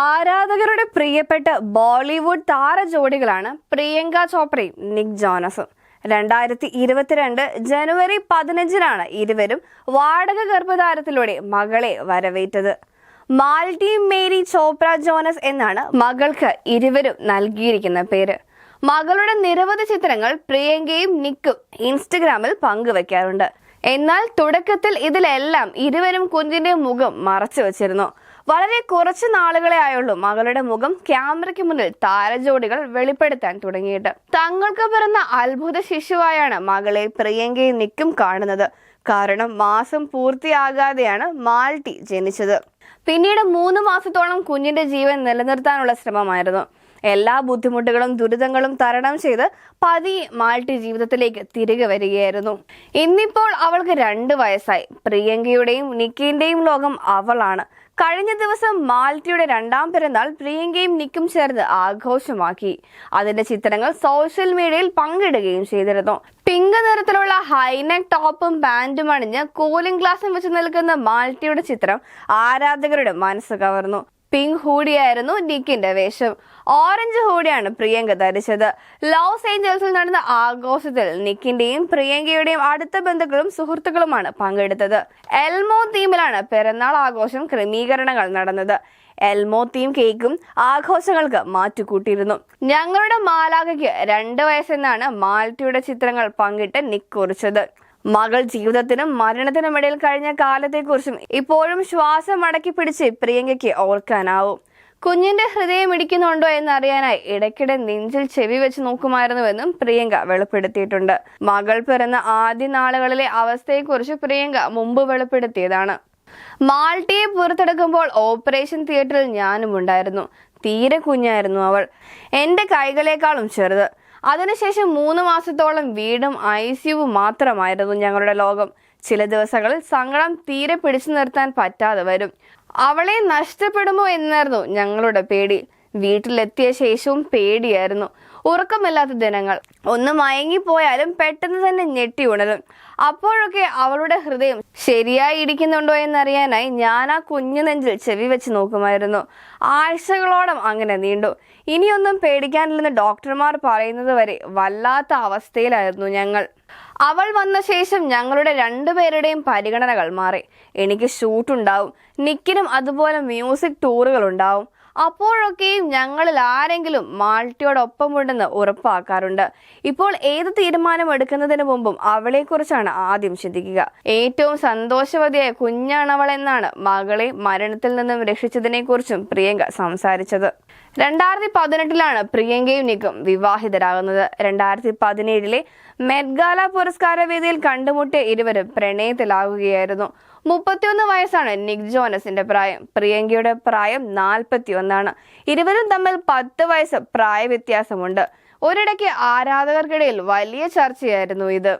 ആരാധകരുടെ പ്രിയപ്പെട്ട ബോളിവുഡ് താര ജോഡികളാണ് പ്രിയങ്ക ചോപ്രയും നിക് ജോനസും. രണ്ടായിരത്തി ഇരുപത്തിരണ്ട് ജനുവരി പതിനഞ്ചിനാണ് ഇരുവരും വാടക ഗർഭധാരത്തിലൂടെ മകളെ വരവേറ്റത്. മാൾട്ടി മേരി ചോപ്ര ജോനസ് എന്നാണ് മകൾക്ക് ഇരുവരും നൽകിയിരിക്കുന്ന പേര്. മകളുടെ നിരവധി ചിത്രങ്ങൾ പ്രിയങ്കയും നിക്കും ഇൻസ്റ്റഗ്രാമിൽ പങ്കുവെക്കാറുണ്ട്. എന്നാൽ തുടക്കത്തിൽ ഇതിലെല്ലാം ഇരുവരും കുഞ്ഞിന്റെ മുഖം മറച്ചു വച്ചിരുന്നു. വളരെ കുറച്ച് നാളുകളെ ആയുള്ളൂ മകളുടെ മുഖം ക്യാമറയ്ക്ക് മുന്നിൽ താരജോഡികൾ വെളിപ്പെടുത്താൻ തുടങ്ങിയിട്ട്. തങ്ങൾക്ക് പിറന്ന അത്ഭുത ശിശുവായാണ് മകളെ പ്രിയങ്കയും നിക്കും കാണുന്നത്. കാരണം മാസം പൂർത്തിയാകാതെയാണ് മാൾട്ടി ജനിച്ചത്. പിന്നീട് മൂന്ന് മാസത്തോളം കുഞ്ഞിന്റെ ജീവൻ നിലനിർത്താനുള്ള ശ്രമമായിരുന്നു. എല്ലാ ബുദ്ധിമുട്ടുകളും ദുരിതങ്ങളും തരണം ചെയ്ത് പതി മാൾട്ടി ജീവിതത്തിലേക്ക് തിരികെ വരികയായിരുന്നു. ഇന്നിപ്പോൾ അവൾക്ക് രണ്ട് വയസ്സായി. പ്രിയങ്കയുടെയും നിക്കിന്റെയും ലോകം അവളാണ്. കഴിഞ്ഞ ദിവസം മാൾട്ടിയുടെ രണ്ടാം പിറന്നാൾ പ്രിയങ്കയും നിക്കും ചേർന്ന് ആഘോഷമാക്കി. അതിന്റെ ചിത്രങ്ങൾ സോഷ്യൽ മീഡിയയിൽ പങ്കിടുകയും ചെയ്തിരുന്നു. പിങ്ക് നിറത്തിലുള്ള ഹൈനെക് ടോപ്പും പാന്റും അണിഞ്ഞ് കൂളിംഗ് ഗ്ലാസും വെച്ച് നിൽക്കുന്ന മാൾട്ടിയുടെ ചിത്രം ആരാധകരുടെ മനസ്സ് കവർന്നു. പിങ്ക് ഹൂഡിയായിരുന്നു നിക്കിന്റെ വേഷം. ഓറഞ്ച് ഹൂഡിയാണ് പ്രിയങ്ക ധരിച്ചത്. ലോസ് ഏഞ്ചൽസിൽ നടന്ന ആഘോഷത്തിൽ നിക്കിന്റെയും പ്രിയങ്കയുടെയും അടുത്ത ബന്ധുക്കളും സുഹൃത്തുക്കളുമാണ് പങ്കെടുത്തത്. എൽമോ തീമിലാണ് പിറന്നാൾ ആഘോഷം ക്രമീകരണങ്ങൾ നടന്നത്. എൽമോ തീം കേക്കും ആഘോഷങ്ങൾക്ക് മാറ്റുകൂട്ടിയിരുന്നു. ഞങ്ങളുടെ മാലാഖയ്ക്ക് രണ്ട് വയസ്സെന്നാണ് മാൾട്ടിയുടെ ചിത്രങ്ങൾ പങ്കിട്ട് നിക്ക് കുറിച്ചത്. മകൾ ജീവിതത്തിനും മരണത്തിനും ഇടയിൽ കഴിഞ്ഞ കാലത്തെക്കുറിച്ചും ഇപ്പോഴും ശ്വാസം അടക്കി പിടിച്ച് പ്രിയങ്കയ്ക്ക് ഓർക്കാനാവും. കുഞ്ഞിന്റെ ഹൃദയം ഇടിക്കുന്നുണ്ടോ എന്നറിയാനായി ഇടയ്ക്കിടെ നെഞ്ചിൽ ചെവി വെച്ച് നോക്കുമായിരുന്നുവെന്നും പ്രിയങ്ക വെളിപ്പെടുത്തിയിട്ടുണ്ട്. മകൾ പിറന്ന ആദ്യ നാളുകളിലെ അവസ്ഥയെക്കുറിച്ച് പ്രിയങ്ക മുമ്പ് വെളിപ്പെടുത്തിയതാണ്. മാൾട്ടിയെ പുറത്തെടുക്കുമ്പോൾ ഓപ്പറേഷൻ തിയേറ്ററിൽ ഞാനും ഉണ്ടായിരുന്നു തീരെ കുഞ്ഞായിരുന്നു അവൾ. എന്റെ കൈകളേക്കാളും ചെറുത്. അതിനുശേഷം മൂന്ന് മാസത്തോളം വീടും ഐ സിയുവും മാത്രമായിരുന്നു ഞങ്ങളുടെ ലോകം. ചില ദിവസങ്ങളിൽ സങ്കടം തീരെ പിടിച്ചു നിർത്താൻ പറ്റാതെ വരും. അവളെ നഷ്ടപ്പെടുമോ എന്നായിരുന്നു ഞങ്ങളുടെ പേടി. വീട്ടിലെത്തിയ ശേഷവും പേടിയായിരുന്നു. ഉറക്കമില്ലാത്ത ദിനങ്ങൾ. ഒന്ന് മയങ്ങിപ്പോയാലും പെട്ടെന്ന് തന്നെ ഞെട്ടി ഉണരും. അപ്പോഴൊക്കെ അവളുടെ ഹൃദയം ശരിയായി ഇടിക്കുന്നുണ്ടോ എന്നറിയാനായി ഞാൻ ആ കുഞ്ഞു നെഞ്ചിൽ ചെവി വെച്ച് നോക്കുമായിരുന്നു. ആഴ്ചകളോളം അങ്ങനെ നീണ്ടു. ഇനിയൊന്നും പേടിക്കാനില്ലെന്ന് ഡോക്ടർമാർ പറയുന്നത് വരെ വല്ലാത്ത അവസ്ഥയിലായിരുന്നു ഞങ്ങൾ. അവൾ വന്ന ശേഷം ഞങ്ങളുടെ രണ്ടുപേരുടെയും പരിഗണനകൾ മാറി. എനിക്ക് ഷൂട്ടുണ്ടാവും. നിക്കിനും അതുപോലെ മ്യൂസിക് ടൂറുകൾ ഉണ്ടാവും അപ്പോഴൊക്കെയും ഞങ്ങളിൽ ആരെങ്കിലും മാൾട്ടിയോടൊപ്പമുണ്ടെന്ന് ഉറപ്പാക്കാറുണ്ട്. ഇപ്പോൾ ഏത് തീരുമാനം എടുക്കുന്നതിന് മുമ്പും അവളെക്കുറിച്ചാണ് ആദ്യം ചിന്തിക്കുക. ഏറ്റവും സന്തോഷവതിയായ കുഞ്ഞാണവൾ എന്നാണ് മകളെ മരണത്തിൽ നിന്നും രക്ഷിച്ചതിനെക്കുറിച്ചും പ്രിയങ്ക സംസാരിച്ചത്. രണ്ടായിരത്തി പതിനെട്ടിലാണ് പ്രിയങ്കയും നിക്കും വിവാഹിതരാകുന്നത്. രണ്ടായിരത്തി പതിനേഴിലെ മെഡ്ഗാല പുരസ്കാര വേദിയിൽ കണ്ടുമുട്ടിയ ഇരുവരും പ്രണയത്തിലാകുകയായിരുന്നു. മുപ്പത്തിയൊന്ന് വയസ്സാണ് നിക് ജോനസിന്റെ പ്രായം. പ്രിയങ്കയുടെ പ്രായം നാൽപ്പത്തി ഒന്നാണ് ഇരുവരും തമ്മിൽ പത്ത് വയസ്സ് പ്രായവ്യത്യാസമുണ്ട്. ഒരിടയ്ക്ക് ആരാധകർക്കിടയിൽ വലിയ ചർച്ചയായിരുന്നു ഇത്.